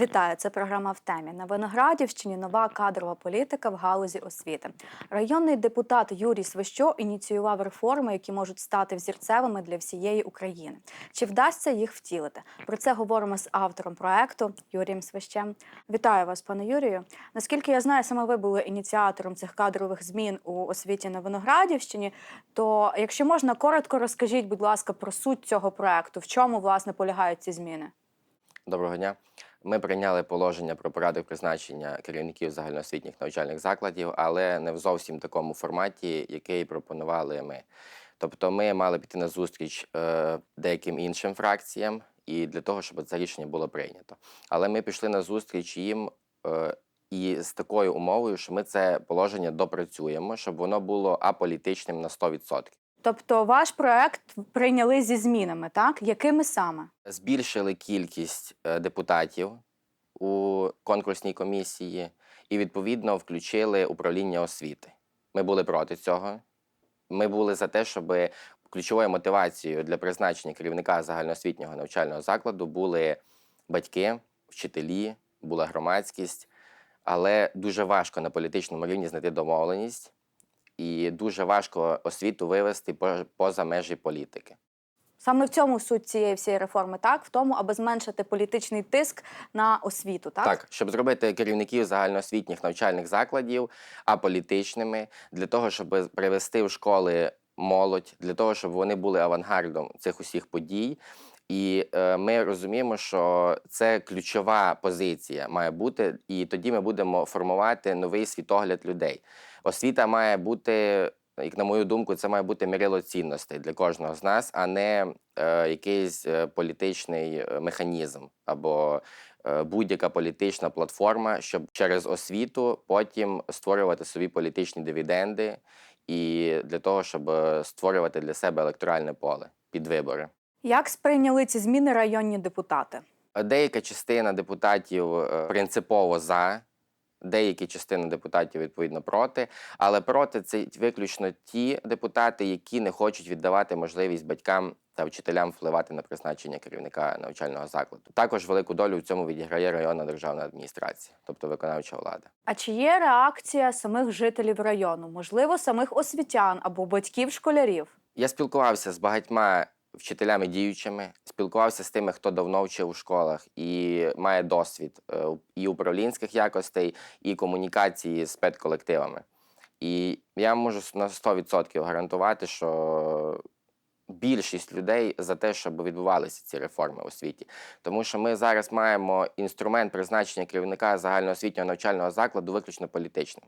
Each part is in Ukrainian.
Вітаю, це програма в темі. На Виноградівщині нова кадрова політика в галузі освіти. Районний депутат Юрій Свищо ініціював реформи, які можуть стати взірцевими для всієї України. Чи вдасться їх втілити? Про це говоримо з автором проекту Юрієм Свищем. Вітаю вас, пане Юрію. Наскільки я знаю, саме ви були ініціатором цих кадрових змін у освіті на Виноградівщині. То, якщо можна, коротко розкажіть, будь ласка, про суть цього проекту, в чому власне полягають ці зміни? Доброго дня. Ми прийняли положення про порядок призначення керівників загальноосвітніх навчальних закладів, але не в зовсім такому форматі, який пропонували ми. Тобто, ми мали піти на зустріч е, деяким іншим фракціям, і для того, щоб це рішення було прийнято. Але ми пішли на зустріч їм е, і з такою умовою, що ми це положення допрацюємо, щоб воно було аполітичним на 100%. Тобто ваш проект прийняли зі змінами, так? Якими саме? збільшили кількість е, депутатів у конкурсній комісії і відповідно включили управління освіти. Ми були проти цього. Ми були за те, щоб ключовою мотивацією для призначення керівника загальноосвітнього навчального закладу були батьки, вчителі, була громадськість, але дуже важко на політичному рівні знайти домовленість, і дуже важко освіту вивести поза межі політики. Саме в цьому суть цієї всієї реформи, так? В тому, аби зменшити політичний тиск на освіту, так? Так, щоб зробити керівників загальноосвітніх навчальних закладів аполітичними, для того, щоб привести в школи молодь, для того, щоб вони були авангардом цих усіх подій. І е, ми розуміємо, що це ключова позиція має бути, і тоді ми будемо формувати новий світогляд людей. Освіта має бути, як на мою думку, це має бути мірило цінностей для кожного з нас, а не е, якийсь е, політичний е, механізм або е, будь-яка політична платформа, щоб через освіту потім створювати собі політичні дивіденди і для того, щоб е, створювати для себе електоральне поле під вибори. Як сприйняли ці зміни районні депутати? Деяка частина депутатів принципово за, деякі частини депутатів відповідно проти. Але проти це виключно ті депутати, які не хочуть віддавати можливість батькам та вчителям впливати на призначення керівника навчального закладу. Також велику долю в цьому відіграє районна державна адміністрація, тобто виконавча влада. А чи є реакція самих жителів району, можливо, самих освітян або батьків школярів? Я спілкувався з багатьма вчителями діючими, спілкувався з тими, хто давно вчив у школах і має досвід е, і управлінських якостей, і комунікації з педколективами. І я можу на 100% гарантувати, що більшість людей за те, щоб відбувалися ці реформи у освіті. Тому що ми зараз маємо інструмент призначення керівника загальноосвітнього навчального закладу виключно політичним.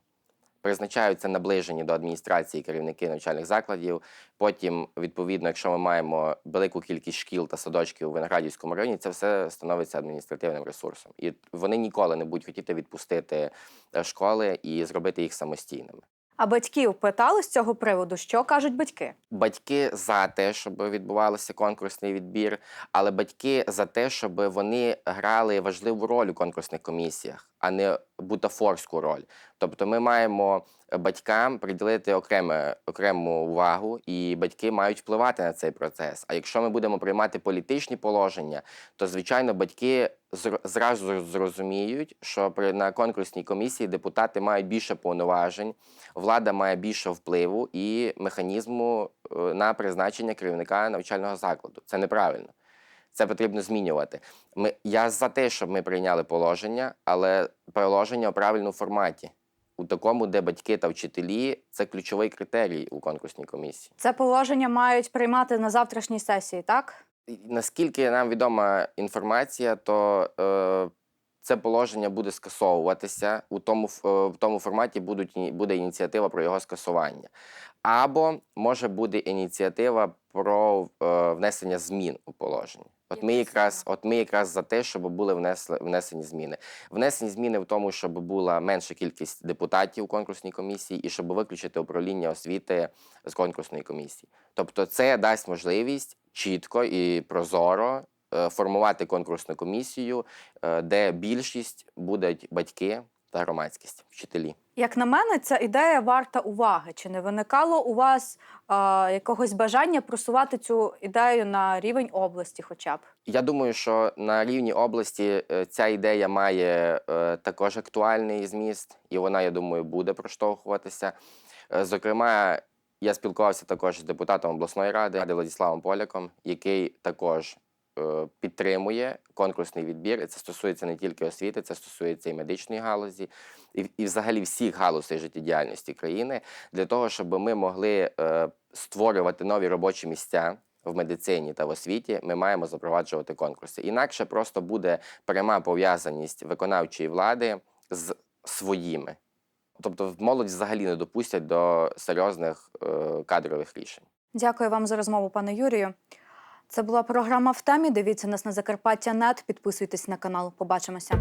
Призначаються наближені до адміністрації керівники навчальних закладів. Потім, відповідно, якщо ми маємо велику кількість шкіл та садочків у Виноградівському районі, це все становиться адміністративним ресурсом. І вони ніколи не будуть хотіти відпустити е, школи і зробити їх самостійними. А батьків питали з цього приводу, що кажуть батьки? Батьки за те, щоб відбувався конкурсний відбір, але батьки за те, щоб вони грали важливу роль у конкурсних комісіях, а не бутафорську роль. Тобто, ми маємо батькам приділити окреме, окрему увагу, і батьки мають впливати на цей процес. А якщо ми будемо приймати політичні положення, то звичайно батьки зразу зрозуміють, що при на конкурсній комісії депутати мають більше повноважень, влада має більше впливу і механізму е, на призначення керівника навчального закладу. Це неправильно. Це потрібно змінювати. Ми, я за те, щоб ми прийняли положення, але положення у правильному форматі, у такому, де батьки та вчителі це ключовий критерій у конкурсній комісії. Це положення мають приймати на завтрашній сесії, так? Наскільки нам відома інформація, то е, це положення буде скасовуватися у тому, е, в тому форматі будуть, буде ініціатива про його скасування. Або може бути ініціатива про е, внесення змін у положення. От ми, якраз, от ми якраз за те, щоб були внесли, внесені зміни. Внесені зміни в тому, щоб була менша кількість депутатів у конкурсній комісії і щоб виключити управління освіти з конкурсної комісії. Тобто, це дасть можливість чітко і прозоро е, формувати конкурсну комісію, е, де більшість будуть батьки та громадськість, вчителі. Як на мене, ця ідея варта уваги. Чи не виникало у вас е, якогось бажання просувати цю ідею на рівень області, хоча б? Я думаю, що на рівні області е, ця ідея має е, також актуальний зміст, і вона, я думаю, буде проштовхуватися. Е, Зокрема, я спілкувався також з депутатом обласної ради Владиславом Поляком, який також підтримує конкурсний відбір. І це стосується не тільки освіти, це стосується і медичної галузі, і, і взагалі всіх галузей життєдіяльності країни, для того, щоб ми могли е, створювати нові робочі місця. В медицині та в освіті ми маємо запроваджувати конкурси. Інакше просто буде пряма пов'язаність виконавчої влади з своїми. Тобто молодь взагалі не допустять до серйозних е, кадрових рішень. Дякую вам за розмову, пане Юрію. Це була програма в темі. Дивіться нас на Закарпаття Нет. Підписуйтесь на канал. Побачимося.